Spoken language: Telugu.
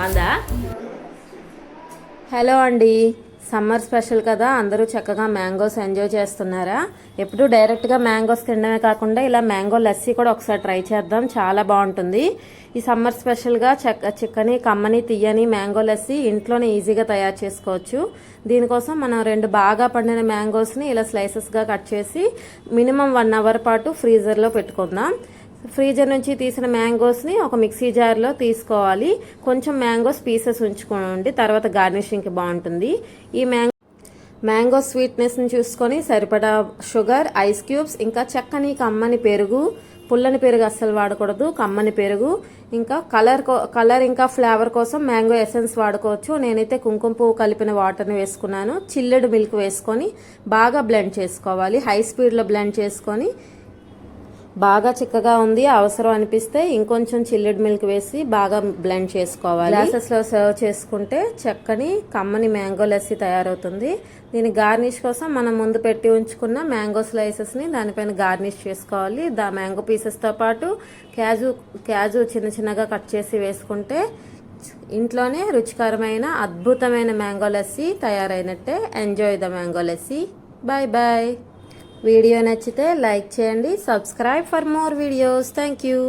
బాగుందా? హలో అండి. సమ్మర్ స్పెషల్ కదా అందరూ చక్కగా మ్యాంగోస్ ఎంజాయ్ చేస్తున్నారా? ఎప్పుడు డైరెక్ట్గా మ్యాంగోస్ తినడమే కాకుండా ఇలా మ్యాంగో లస్సీ కూడా ఒకసారి ట్రై చేద్దాం చాలా బాగుంటుంది. ఈ సమ్మర్ స్పెషల్గా చెక్క చిక్కని కమ్మని తీయని మ్యాంగో లస్సీ ఇంట్లోనే ఈజీగా తయారు చేసుకోవచ్చు. దీనికోసం మనం రెండు బాగా పండిన మ్యాంగోస్ని ఇలా స్లైసెస్గా కట్ చేసి మినిమం వన్ అవర్ పాటు ఫ్రీజర్లో పెట్టుకుందాం. ఫ్రీజర్ నుంచి తీసిన మ్యాంగోస్ని ఒక మిక్సీ జార్లో తీసుకోవాలి. కొంచెం మ్యాంగోస్ పీసెస్ ఉంచుకోండి తర్వాత గార్నిషింగ్కి బాగుంటుంది. ఈ మ్యాంగో మ్యాంగో స్వీట్నెస్ని చూసుకొని సరిపడా షుగర్ ఐస్ క్యూబ్స్ ఇంకా చక్కని కమ్మని పెరుగు పుల్లని పెరుగు అస్సలు వాడకూడదు కమ్మని పెరుగు. ఇంకా కలర్ కో- కలర్ ఇంకా ఫ్లేవర్ కోసం మ్యాంగో ఎసెన్స్ వాడుకోవచ్చు. నేనైతే కుంకుమ పువ్వు కలిపిన వాటర్ని వేసుకున్నాను. చిల్లెడు మిల్క్ వేసుకొని బాగా బ్లెండ్ చేసుకోవాలి. హై స్పీడ్లో బ్లెండ్ చేసుకొని బాగా చిక్కగా ఉంది అవసరం అనిపిస్తే ఇంకొంచెం చిల్లిడ్ మిల్క్ వేసి బాగా బ్లెండ్ చేసుకోవాలి. గ్లాసెస్లో సర్వ్ చేసుకుంటే చక్కని కమ్మని మ్యాంగో లస్సీ తయారవుతుంది. దీని గార్నిష్ కోసం మనం ముందు పెట్టి ఉంచుకున్న మ్యాంగో స్లైసెస్ని దానిపైన గార్నిష్ చేసుకోవాలి. దా మ్యాంగో పీసెస్తో పాటు క్యాజు క్యాజు చిన్న చిన్నగా కట్ చేసి వేసుకుంటే ఇంట్లోనే రుచికరమైన అద్భుతమైన mango lassi తయారైనట్టే. Enjoy the mango lassi. Bye bye video నచ్చితే లైక్ చేయండి subscribe for more videos. Thank you